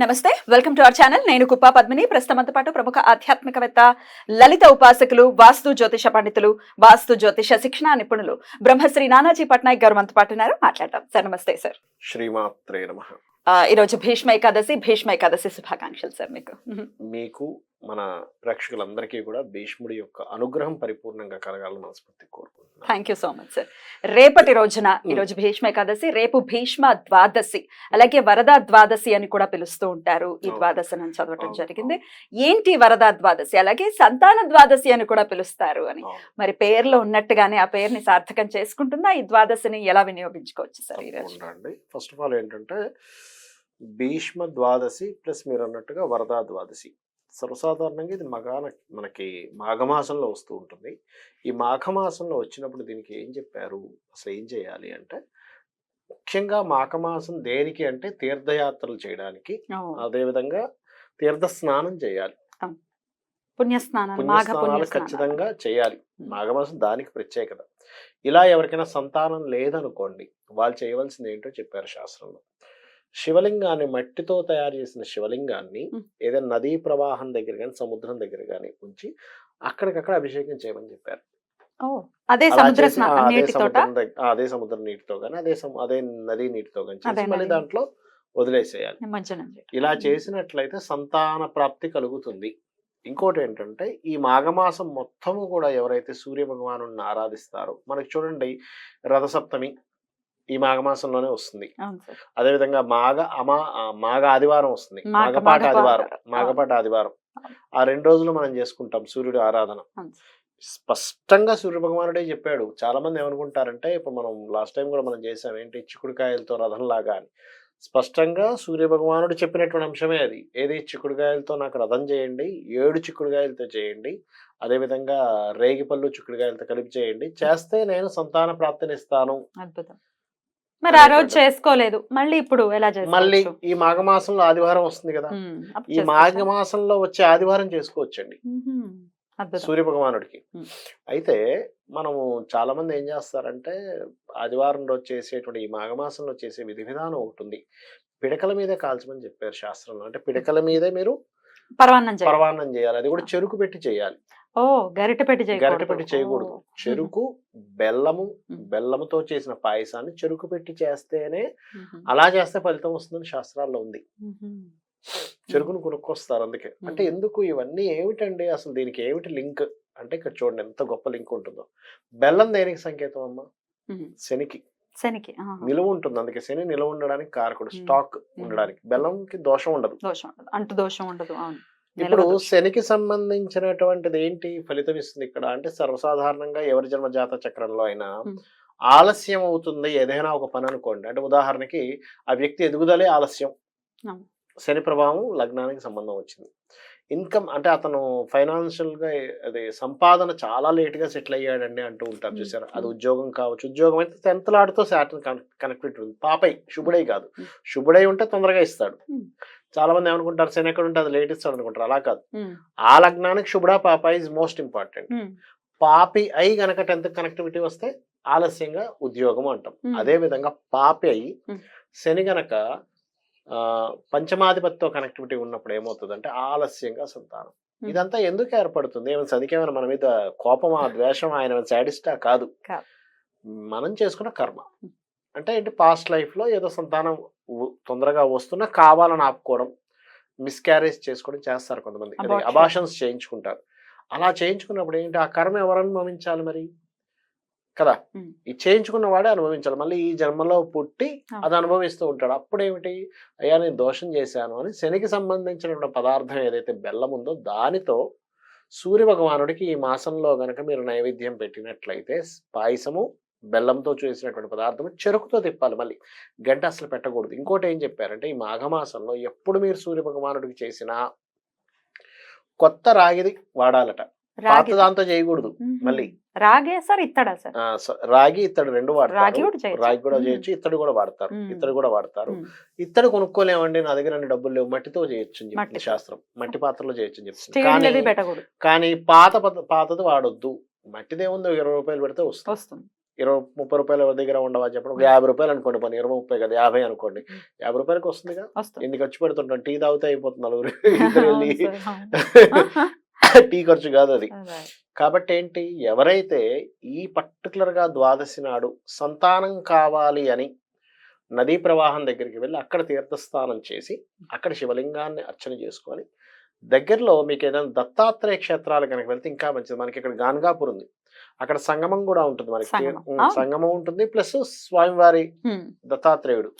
నమస్తే welcome to our channel. నేను కుప్పా పద్మిని. ప్రస్తుతంతో పాటు ప్రముఖ ఆధ్యాత్మికవేత్త లలిత ఉపాసకులు వాస్తు జ్యోతిష పండితులు వాస్తు జ్యోతిష శిక్షణ నిపుణులు బ్రహ్మశ్రీ నానాజీ పట్నాయక్ గారు మనతో పాటు ఉన్నారు. మాట్లాడదాం. సార్ నమస్తే సార్. శ్రీమాత్రే నమ. ఈరోజు భీష్మ ఏకాదశి భీష్మ ఏకాదశి శుభాకాంక్షలు సార్ మీకు. మీకు మన ప్రేక్షకులందరికీ కూడా భీష్ముడి యొక్క అనుగ్రహం పరిపూర్ణంగా కలగాలని మనస్ఫూర్తి కోరుకుంటున్నాను. Thank you so much sir రేపటి రోజున ఈ రోజు భీష్మ ఏకాదశి రేపు భీష్మ ద్వాదశి అలాగే వరద ద్వాదశి అని కూడా పిలుస్తూ ఉంటారు. ఈ. ద్వాదశి అని చదవటం జరిగింది. ఏంటి వరద ద్వాదశి? అలాగే సంతాన ద్వాదశి అని కూడా పిలుస్తారు అని. మరి పేర్లో ఉన్నట్టుగానే ఆ పేరుని సార్థకం చేసుకుంటుందా? ఈ ద్వాదశిని ఎలా వినియోగించుకోవచ్చు సార్ ఈ రోజు తప్పకుండా అండి. ఫస్ట్ ఆఫ్ ఆల్ ఏంటంటే భీష్మ ద్వాదశి ప్లస్ మీరు అన్నట్టుగా వరదా ద్వాదశి. సర్వసాధారణంగా ఇది మగాన మనకి మాఘమాసంలో వస్తూ ఉంటుంది. ఈ మాఘమాసంలో వచ్చినప్పుడు దీనికి ఏం చెప్పారు? అసలు ఏం చేయాలి అంటే ముఖ్యంగా మాఘమాసం దేనికి అంటే తీర్థయాత్రలు చేయడానికి అదేవిధంగా తీర్థ స్నానం చేయాలి. పుణ్యస్నానాలు ఖచ్చితంగా చేయాలి. మాఘమాసం దానికి ప్రత్యేకత. ఇలా ఎవరికైనా సంతానం లేదనుకోండి వాళ్ళు చేయవలసింది ఏంటో చెప్పారు శాస్త్రంలో. శివలింగాన్ని మట్టితో తయారు చేసిన శివలింగాన్ని. ఏదైనా నదీ ప్రవాహం దగ్గర కానీ సముద్రం దగ్గర కానీ ఉంచి అక్కడికక్కడ అభిషేకం చేయమని చెప్పారు అదే సముద్ర అదే నీటితో కానీ అదే అదే నదీ నీటితో కానీ చేసి మళ్ళీ. దాంట్లో వదిలేసేయాలి. ఇలా చేసినట్లయితే సంతాన ప్రాప్తి కలుగుతుంది ఇంకోటి ఏంటంటే ఈ మాఘమాసం మొత్తము కూడా ఎవరైతే సూర్య భగవాను ఆరాధిస్తారో మనకి చూడండి రథసప్తమి ఈ మాఘమాసంలోనే వస్తుంది. అదేవిధంగా మాఘ అమా మాఘ ఆదివారం వస్తుంది. మాఘ- మాఘపాట మాఘ ఆదివారం. మాఘపాట ఆదివారం. ఆ రెండు రోజులు మనం చేసుకుంటాం సూర్యుడి ఆరాధన. స్పష్టంగా సూర్య భగవానుడే చెప్పాడు. చాలా మంది ఏమనుకుంటారంటే ఇప్పుడు మనం లాస్ట్ టైం కూడా మనం చేసాం ఏంటి? చిక్కుడుకాయలతో రథంలాగా అని. స్పష్టంగా సూర్య భగవానుడు చెప్పినటువంటి అంశమే అది. ఏది? చిక్కుడుకాయలతో నాకు రథం చేయండి. ఏడు చిక్కుడుకాయలతో చేయండి. అదేవిధంగా రేగిపళ్ళు చిక్కుడుకాయలతో కలిపి చేయండి. చేస్తే నేను సంతాన ప్రాప్తిని ఇస్తాను. అద్భుతం. మరి ఆ రోజు చేసుకోలేదు. మళ్ళీ ఇప్పుడు ఎలా మళ్ళీ ఈ మాఘమాసంలో ఆదివారం వస్తుంది కదా. ఈ? మాఘమాసంలో వచ్చే ఆదివారం చేసుకోవచ్చండి. సూర్య భగవానుడికి. అయితే మనము చాలా మంది ఏం చేస్తారంటే ఆదివారం రోజు చేసేటువంటి ఈ మాఘమాసంలో చేసే విధి విధానం ఒకటి ఉంది. పిడకల మీదే కాల్చమని చెప్పారు శాస్త్రంలో. అంటే పిడకల మీదే మీరు పరవాన్నం పరవాన్నం చేయాలి. అది కూడా చెరుకు పెట్టి చేయాలి. ఓ గరిటె పెట్టి చేయకూడదు. చెరుకు బెల్లము. బెల్లముతో చేసిన పాయసాన్ని చెరుకు పెట్టి చేస్తేనే అలా చేస్తే ఫలితం వస్తుందని శాస్త్రాల్లో ఉంది. చెరుకును కొనుక్కొస్తారు అందుకే. అంటే ఎందుకు ఇవన్నీ ఏమిటండి అసలు దీనికి ఏమిటి లింక్? అంటే ఇక్కడ చూడండి ఎంత గొప్ప లింక్ ఉంటుందో. బెల్లం దేనికి సంకేతం అమ్మా. శనికి. శనికి. నిలువ ఉంటుంది. అందుకే శని నిలువ ఉండడానికి కారకుడు. స్టాక్ ఉండడానికి. బెల్లంకి దోషం ఉండదు. దోషం ఉండదు. అంటు దోషం ఉండదు. అవును. ఇప్పుడు. శనికి సంబంధించినటువంటిది ఏంటి ఫలితం ఇస్తుంది ఇక్కడ అంటే సర్వసాధారణంగా ఎవరి జన్మ జాత చక్రంలో అయినా. ఆలస్యం అవుతుంది ఏదైనా ఒక పని అనుకోండి అంటే ఉదాహరణకి ఆ వ్యక్తి ఎదుగుదలే ఆలస్యం. శని ప్రభావం లగ్నానికి సంబంధం వచ్చింది ఇన్కమ్ అంటే అతను ఫైనాన్షియల్గా అదే సంపాదన చాలా లేట్గా సెటిల్ అయ్యాడండి అంటూ ఉంటారు. చూసారు అది. ఉద్యోగం కావచ్చు ఉద్యోగం అయితే టెన్త్ లాడుతో సాటర్న్ కనెక్టివిటీ ఉంది పాపై శుభుడై కాదు. శుభుడై ఉంటే తొందరగా ఇస్తాడు. చాలా మంది ఏమనుకుంటారు? శని ఎక్కడ ఉంటే అది లేట్ ఇస్తాడు అనుకుంటారు. అలా కాదు. ఆ లగ్నానికి శుభుడా పాప ఇస్ మోస్ట్ ఇంపార్టెంట్ పాపి అయి గనక టెన్త్ కనెక్టివిటీ వస్తే ఆలస్యంగా ఉద్యోగం అంటాం. అదే విధంగా పాపి అయి. శని గనక ఆ, పంచమాధిపతితో కనెక్టివిటీ ఉన్నప్పుడు ఏమవుతుందంటే ఆలస్యంగా సంతానం. ఇదంతా ఎందుకు ఏర్పడుతుంది? ఏమైనా శనికి ఏమైనా మన మీద కోపమా ద్వేషం ఆయన సాడిస్టా కాదు. మనం చేసుకున్న కర్మ. అంటే ఏంటి? పాస్ట్ లైఫ్లో ఏదో సంతానం తొందరగా వస్తున్నా కావాలని ఆపుకోవడం మిస్క్యారేజ్ చేసుకోవడం చేస్తారు కొంతమంది. అబాషన్స్ చేయించుకుంటారు. అలా చేయించుకున్నప్పుడు ఏంటి? ఆ కర్మ ఎవరు అనుభవించాలి మరి? కదా. ఈ చేయించుకున్న వాడే అనుభవించాలి. మళ్ళీ ఈ జన్మలో పుట్టి. అది అనుభవిస్తూ ఉంటాడు. అప్పుడు ఏమిటి అయ్యా నేను దోషం చేశాను అని శనికి సంబంధించినటువంటి పదార్థం ఏదైతే బెల్లం ఉందో దానితో సూర్య భగవానుడికి ఈ మాసంలో గనక మీరు నైవేద్యం పెట్టినట్లయితే పాయసము బెల్లంతో చేసినటువంటి పదార్థము చెరుకుతో తిప్పాలి మళ్ళీ గంట అసలు పెట్టకూడదు ఇంకోటి ఏం చెప్పారంటే ఈ మాఘమాసంలో ఎప్పుడు మీరు సూర్య భగవానుడికి చేసినా కొత్త రాగిది వాడాలట పాత రాగి దాంతో చేయకూడదు. మళ్ళీ. రాగే సార్ ఇత్తడా సార్ రాగి ఇత్తడి రెండు వాడతారు. రాగి కూడా. చేయొచ్చు ఇత్తడి కూడా వాడతారు. ఇత్తడి కూడా వాడతారు. ఇత్తడి కొనుక్కోలేమండి నా దగ్గర అన్ని డబ్బులు లేవు మట్టితో చేయొచ్చు అని. శాస్త్రం మట్టి పాత్రలో చేయొచ్చు అని చెప్తుంది స్టీల్ కానీ పాత పాతది వాడొద్దు మట్టిదే ఉందో ఇరవై రూపాయలు పెడితే వస్తుంది వస్తుంది ఇరవై ముప్పై రూపాయలు దగ్గర ఉండవా చెప్పండి? ఒక యాభై రూపాయలు అనుకోండి పని. ఇరవై ముప్పై కదా యాభై అనుకోండి. యాభై రూపాయలకి వస్తుంది. ఎన్ని ఖర్చు పెడుతుంటాం? టీ తాగితే అయిపోతుంది నలుగురు. టీ ఖర్చు కాదు అది. కాబట్టి ఏంటి ఎవరైతే ఈ పర్టికులర్గా ద్వాదశి నాడు సంతానం కావాలి అని నదీ ప్రవాహం దగ్గరికి వెళ్ళి అక్కడ తీర్థస్నానం చేసి అక్కడ శివలింగాన్ని అర్చన చేసుకొని దగ్గరలో మీకు ఏదైనా దత్తాత్రేయ క్షేత్రాలు కనుక వెళ్తే ఇంకా మంచిది. మనకి ఇక్కడ గాన్గాపూర్ ఉంది. అక్కడ సంగమం కూడా ఉంటుంది మనకి సంగమం. ఉంటుంది ప్లస్ స్వామివారి. దత్తాత్రేయుడు.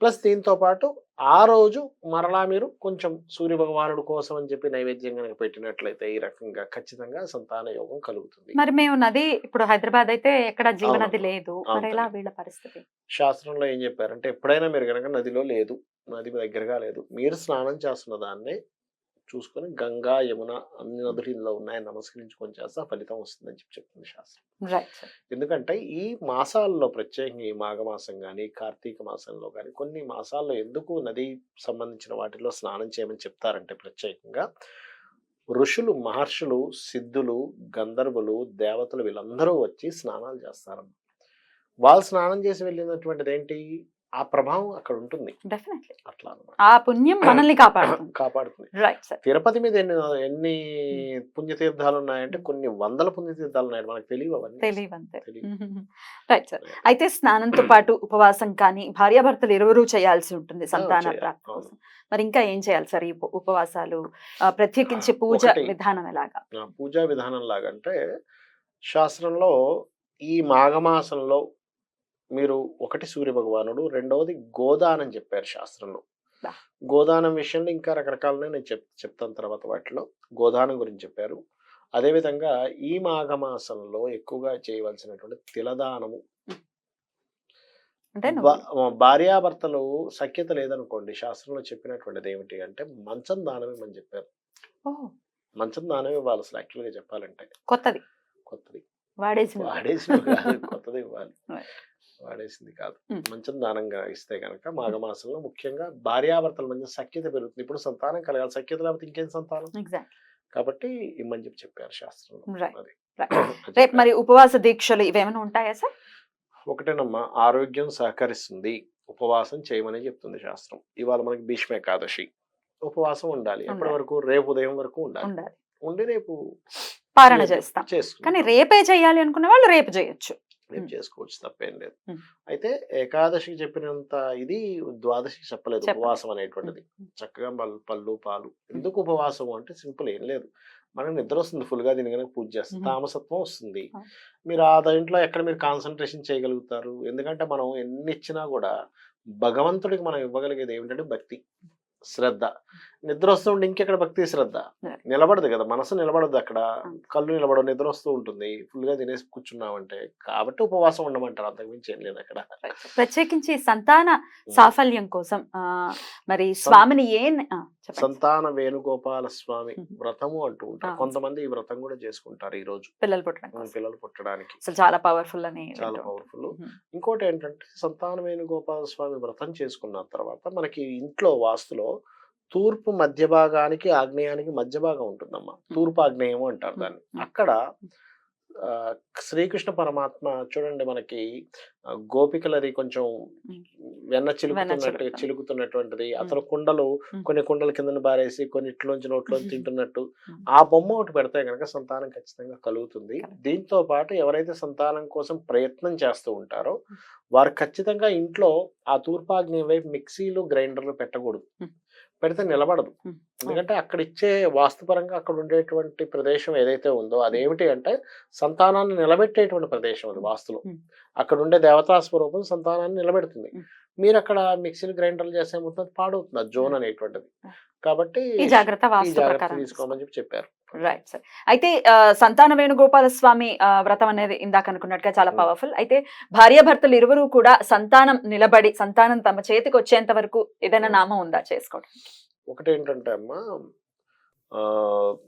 ప్లస్ దీంతో పాటు ఆ రోజు మరలా మీరు కొంచెం సూర్య భగవానుడు కోసం అని చెప్పి నైవేద్యం కనుక పెట్టినట్లయితే ఈ రకంగా ఖచ్చితంగా సంతాన యోగం కలుగుతుంది మరి మేము నది ఇప్పుడు హైదరాబాద్ అయితే ఎక్కడ జీవనది. లేదు. వీళ్ళ పరిస్థితి శాస్త్రంలో ఏం చెప్పారంటే ఎప్పుడైనా మీరు కనుక నదిలో లేదు నది దగ్గరగా లేదు మీరు స్నానం చేస్తున్న దాన్ని చూసుకొని గంగా యమున అన్ని నదులు ఇందులో ఉన్నాయని నమస్కరించుకొని చేస్తే ఫలితం వస్తుందని చెప్పి చెప్తుంది శాస్త్రం. ఎందుకంటే ఈ మాసాల్లో ప్రత్యేకంగా ఈ మాఘమాసం కానీ కార్తీక మాసంలో కానీ కొన్ని మాసాల్లో ఎందుకు నది సంబంధించిన వాటిలో స్నానం చేయమని చెప్తారంటే ప్రత్యేకంగా ఋషులు మహర్షులు సిద్ధులు గంధర్వులు దేవతలు వీళ్ళందరూ వచ్చి స్నానాలు చేస్తారు వాళ్ళు స్నానం చేసి వెళ్ళినటువంటిది ఏంటి ఆ ప్రభావం అక్కడ ఉంటుంది. డెఫినెట్లీ అట్లా ఆ పుణ్యం మనల్ని కాపాడుతుంది. కాపాడుతుంది. రైట్ సార్ తిరుపతి మీద ఎన్ని ఎన్ని పుణ్యతీర్థాలు ఉన్నాయంటే కొన్ని వందల పుణ్యతీర్థాలు ఉన్నాయి మనకు తెలియవు అవన్నీ. తెలియదు అంతే తెలియవు. రైట్ సార్ అయితే స్నానంతో పాటు ఉపవాసం కానీ భార్యాభర్తలు ఇరువురు చేయాల్సి ఉంటుంది సంతాన. ప్రాప్తి. కోసం. మరి ఇంకా ఏం చేయాలి సార్ ఈ ఉప- ఉపవాసాలు ప్రత్యేకించి పూజ. విధానం ఎలాగా? పూజా విధానం లాగంటే శాస్త్రంలో ఈ మాఘమాసంలో మీరు ఒకటి సూర్య భగవానుడు రెండవది గోదానం చెప్పారు శాస్త్రంలో. గోదానం విషయంలో ఇంకా రకరకాలనే నేను చెప్ చెప్తాను తర్వాత వాటిలో. గోదానం గురించి చెప్పారు. అదేవిధంగా ఈ మాఘమాసంలో ఎక్కువగా చేయవలసినటువంటి తిలదానము. అంటే భార్యాభర్తలు సఖ్యత లేదనుకోండి శాస్త్రంలో చెప్పినటువంటిది ఏమిటి అంటే మంచం దానం ఇవ్వమని చెప్పారు. మంచం దానం ఇవ్వాలి అసలు యాక్చువల్గా చెప్పాలంటే. కొత్తది. కొత్తది. వాడేసి వాడేసింది కాదు కొత్తది ఇవ్వాలి. వాడేసింది కాదు. మంచం దానంగా ఇస్తే కనుక మాఘమాసంలో ముఖ్యంగా భార్యాభర్తల మధ్య సఖ్యత పెరుగుతుంది. ఇప్పుడు సంతానం కలగాలి. సఖ్యత లేకపోతే ఇంకేం సంతానం? కాబట్టి ఇమ్మని చెప్పి చెప్పారు శాస్త్రంలో రేపు మరి ఉపవాస దీక్షలు ఇవేమైనా ఉంటాయా సార్? ఒకటేనమ్మా ఆరోగ్యం సహకరిస్తుంది. ఉపవాసం చేయమని చెప్తుంది శాస్త్రం. ఇవాళ మనకి భీష్మ ఏకాదశి. ఉపవాసం ఉండాలి. ఎప్పటి ఉండాలి. వరకు? రేపు ఉదయం వరకు ఉండాలి. ఉండి రేపు పారణ చేస్తాం. కానీ రేపే చేయాలి అనుకునే వాళ్ళు రేపు చేయొచ్చు. ఉమ్. చేసుకోవచ్చు తప్పేం లేదు. అయితే ఏకాదశికి చెప్పినంత ఇది ద్వాదశికి చెప్పలేదు. ఉపవాసం అనేటువంటిది చక్కగా పళ్ళు పళ్ళు పాలు ఎందుకు ఉపవాసం అంటే సింపుల్ ఏం లేదు మనకు నిద్ర వస్తుంది full గా దీని కనుక పూజ చేస్తుంది ఉమ్. తామసత్వం వస్తుంది. మీరు ఆ దాంట్లో ఎక్కడ మీరు కాన్సన్ట్రేషన్ చేయగలుగుతారు ఎందుకంటే మనం ఎన్ని ఇచ్చినా కూడా భగవంతుడికి మనం ఇవ్వగలిగేది ఏమిటంటే భక్తి శ్రద్ధ నిద్ర వస్తుంటే ఇంకెక్కడ భక్తి శ్రద్ధ. నిలబడదు కదా మనసు నిలబడదు అక్కడ. కళ్ళు నిలబడవు నిద్ర వస్తూ ఉంటుంది full గా తినేసి కూర్చున్నామంటే కాబట్టి ఉపవాసం ఉండమంటారు అంతకుమించి ఏం లేదు అక్కడ ప్రత్యేకించి సంతాన సాఫల్యం కోసం మరి స్వామిని ఏం సంతాన వేణుగోపాల స్వామి. వ్రతము అంటూ ఉంటారు. కొంతమంది ఈ వ్రతం కూడా చేసుకుంటారు ఈ రోజు పిల్లలు పుట్టడం మన కోసం. పిల్లలు పుట్టడానికి చాలా పవర్ఫుల్ అని చాలా పవర్ఫుల్ ఉంటాం. ఇంకోటి ఏంటంటే సంతాన వేణుగోపాల స్వామి వ్రతం చేసుకున్న తర్వాత మనకి ఇంట్లో వాస్తులో తూర్పు మధ్య భాగానికి ఆగ్నేయానికి మధ్య భాగం ఉంటుందమ్మా తూర్పు ఆగ్నేయం అంటారు దాన్ని. అక్కడ శ్రీకృష్ణ పరమాత్మ చూడండి మనకి గోపికలది కొంచెం. వెన్న చిలుకుతున్నట్టు. చిలుకుతున్నటువంటిది అతను కుండలు. కొన్ని కుండల కింద బారేసి కొన్ని ఇట్లోంచి నోట్లోంచి తింటున్నట్టు. ఆ బొమ్మ ఒకటి పెడితే కనుక సంతానం ఖచ్చితంగా కలుగుతుంది. దీంతో పాటు ఎవరైతే సంతానం కోసం ప్రయత్నం చేస్తూ ఉంటారో. వారు ఖచ్చితంగా ఇంట్లో ఆ తూర్పాగ్నేయం వైపు మిక్సీలు గ్రైండర్లు పెట్టకూడదు. పెడితే నిలబడదు. ఎందుకంటే అక్కడ ఇచ్చే వాస్తుపరంగా అక్కడ ఉండేటువంటి ప్రదేశం ఏదైతే ఉందో అదేమిటి అంటే సంతానాన్ని నిలబెట్టేటువంటి ప్రదేశం అది వాస్తులో. అక్కడ ఉండే దేవతా స్వరూపం సంతానాన్ని నిలబెడుతుంది. మీరు అక్కడ మిక్సీలు గ్రైండర్లు చేస్తే ఏమవుతుంది పాడవుతుంది జోన్ అనేటువంటిది. కాబట్టి ఈ జాగ్రత్త తీసుకోమని చెప్పి చెప్పారు. Right sir. అయితే సంతాన వేణుగోపాల స్వామి వ్రతం అనేది ఇందాక అనుకున్నట్టుగా చాలా. పవర్ఫుల్. అయితే భార్యాభర్తలు ఇరువురు కూడా సంతానం నిలబడి సంతానం తమ చేతికి వచ్చేంత వరకు ఏదైనా. నామం ఉందా చేసుకోవడం ఒకటి ఏంటంటే అమ్మా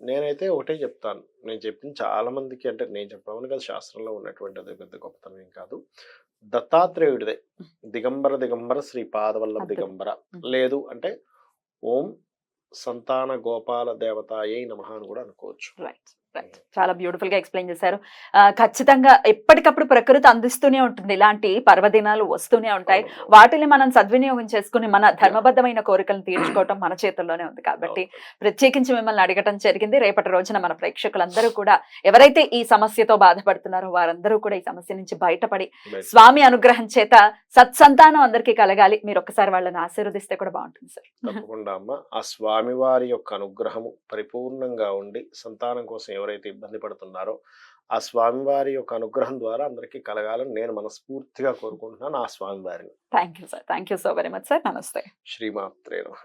నేనైతే ఒకటే చెప్తాను. నేను చెప్పిన చాలా మందికి అంటే నేను చెప్పడం కదా శాస్త్రంలో ఉన్నటువంటి అది పెద్ద గొప్పతనం ఏం కాదు. దత్తాత్రేయుడిదే. దిగంబర దిగంబర శ్రీ పాదవల్లభ అద్భుతం. దిగంబర. లేదు అంటే ఓం సంతాన గోపాల దేవతాయై నమః అని కూడా అనుకోవచ్చు. చాలా బ్యూటిఫుల్గా ఎక్స్ప్లెయిన్ చేశారు. ఖచ్చితంగా ఎప్పటికప్పుడు ప్రకృతి అందిస్తూనే ఉంటుంది. ఇలాంటి పర్వదినాలు వస్తూనే ఉంటాయి. వాటిని మనం సద్వినియోగం చేసుకుని మన ధర్మబద్ధమైన కోరికలను తీర్చుకోవటం మన చేతుల్లోనే ఉంది కాబట్టి ప్రత్యేకించి మిమ్మల్ని అడగటం జరిగింది. రేపటి రోజున మన ప్రేక్షకులందరూ కూడా ఎవరైతే ఈ సమస్యతో బాధపడుతున్నారో వారందరూ కూడా ఈ సమస్య నుంచి బయటపడి. స్వామి అనుగ్రహం చేత సత్సంతానం అందరికీ కలగాలి. మీరు ఒక్కసారి వాళ్ళని ఆశీర్వదిస్తే కూడా బాగుంటుంది సార్. తప్పకుండా అమ్మ. ఆ స్వామివారి యొక్క అనుగ్రహము పరిపూర్ణంగా ఉండి సంతానం కోసం ఎవరైతే ఇబ్బంది పడుతున్నారో ఆ స్వామివారి యొక్క అనుగ్రహం ద్వారా అందరికీ కలగాలని నేను మనస్ఫూర్తిగా కోరుకుంటున్నాను ఆ స్వామివారిని. Thank you sir thank you so very much sir నమస్తే శ్రీమాత్రే నమః.